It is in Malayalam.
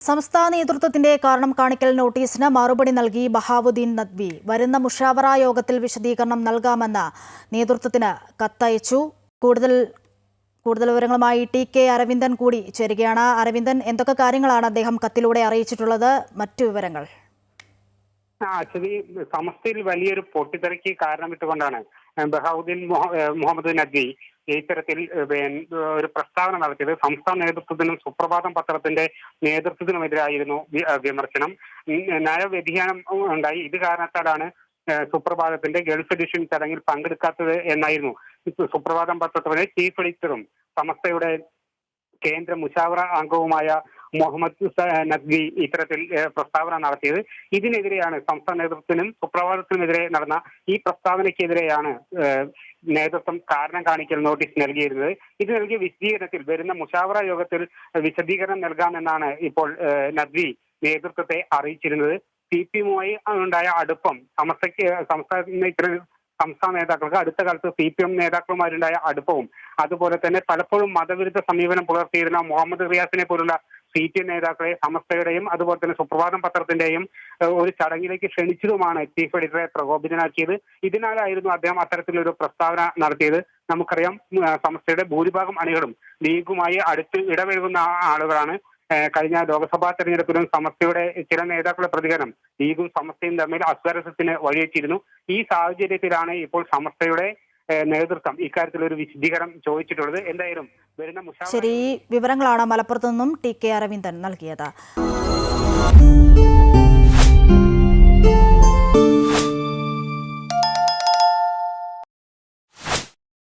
സംസ്ഥാന നേതൃത്വത്തിന്റെ കാരണം കാണിക്കൽ നോട്ടീസിന് മറുപടി നൽകി ബഹാവുദ്ദീൻ നദ്വി. വരുന്ന മുഷാവറ യോഗത്തിൽ വിശദീകരണം നൽകാമെന്ന് നേതൃത്വത്തിന് കത്തയച്ചു. കൂടുതൽ കൂടുതൽ വിവരങ്ങളുമായി ടി കെ അരവിന്ദൻ കൂടി ചേരുകയാണ്. അരവിന്ദൻ എന്തൊക്കെ കാര്യങ്ങളാണ് അദ്ദേഹം കത്തിലൂടെ അറിയിച്ചിട്ടുള്ളത്? മറ്റു വിവരങ്ങൾ. ആ അശ്വതി സമസ്തയിൽ വലിയൊരു പൊട്ടിത്തെറിക്ക് കാരണമിട്ടുകൊണ്ടാണ് ബഹാവുദ്ദീൻ മുഹമ്മദ് നദ്വി ഇത്തരത്തിൽ ഒരു പ്രസ്താവന നടത്തിയത് സംസ്ഥാന നേതൃത്വത്തിനും സുപ്രഭാതം പത്രത്തിന്റെ നേതൃത്വത്തിനുമെതിരായിരുന്നു വിമർശനം. നയവ്യതിയാനം ഉണ്ടായി. ഇത് കാരണത്താലാണ് സുപ്രഭാതത്തിന്റെ ഗൾഫ് എഡിഷൻ ചടങ്ങിൽ പങ്കെടുക്കാത്തത് എന്നായിരുന്നു. സുപ്രഭാതം പത്രത്തിന്റെ ചീഫ് എഡിറ്ററും സമസ്തയുടെ കേന്ദ്ര മുഷാവറ അംഗവുമായ മുഹമ്മദ് നഖ്വി ഇത്തരത്തിൽ പ്രസ്താവന നടത്തിയത്. ഇതിനെതിരെയാണ് സംസ്ഥാന നേതൃത്വത്തിനും സുപ്രഭാതത്തിനുമെതിരെ നടന്ന ഈ പ്രസ്താവനയ്ക്കെതിരെയാണ് നേതൃത്വം കാരണം കാണിക്കൽ നോട്ടീസ് നൽകിയിരുന്നത്. ഇത് നൽകിയ വിശദീകരണത്തിൽ വരുന്ന മുഷാവറ യോഗത്തിൽ വിശദീകരണം നൽകാമെന്നാണ് ഇപ്പോൾ നദ്വി നേതൃത്വത്തെ അറിയിച്ചിരുന്നത്. സി പി എമ്മുമായി ഉണ്ടായ അടുപ്പം സമസ്തയ്ക്ക് സംസ്ഥാന സംസ്ഥാന നേതാക്കൾക്ക് അടുത്ത കാലത്ത് സി പി എം നേതാക്കളുമാരുണ്ടായ അടുപ്പവും അതുപോലെ തന്നെ പലപ്പോഴും മതവിരുദ്ധ സമീപനം പുലർത്തിയിരുന്ന മുഹമ്മദ് റിയാസിനെ പോലുള്ള സി പി എം നേതാക്കളെ സമസ്തയുടെയും അതുപോലെ തന്നെ സുപ്രഭാതം പത്രത്തിന്റെയും ഒരു ചടങ്ങിലേക്ക് ക്ഷണിച്ചതുമാണ് ചീഫ് എഡിറ്ററെ പ്രകോപിതനാക്കിയത്. ഇതിനാലായിരുന്നു അദ്ദേഹം അത്തരത്തിലൊരു പ്രസ്താവന നടത്തിയത്. നമുക്കറിയാം സമസ്തയുടെ ഭൂരിഭാഗം അണികളും ലീഗുമായി അടുത്ത് ഇടപഴകുന്ന ആളുകളാണ്. കഴിഞ്ഞ ലോക്സഭാ തെരഞ്ഞെടുപ്പിലും സമസ്തയുടെ ചില നേതാക്കളുടെ പ്രതികരണം ലീഗും സമസ്തയും തമ്മിൽ അസ്വരസത്തിന് വഴിവെച്ചിരുന്നു. ഈ സാഹചര്യത്തിലാണ് ഇപ്പോൾ സമസ്തയുടെ നേതൃത്വം ഇക്കാര്യത്തിൽ ഒരു വിശദീകരണം ചോദിച്ചിട്ടുള്ളത്. എന്തായാലും ശരി വിവരങ്ങളാണ് മലപ്പുറത്തു നിന്നും ടി കെ അരവിന്ദൻ നൽകിയത്.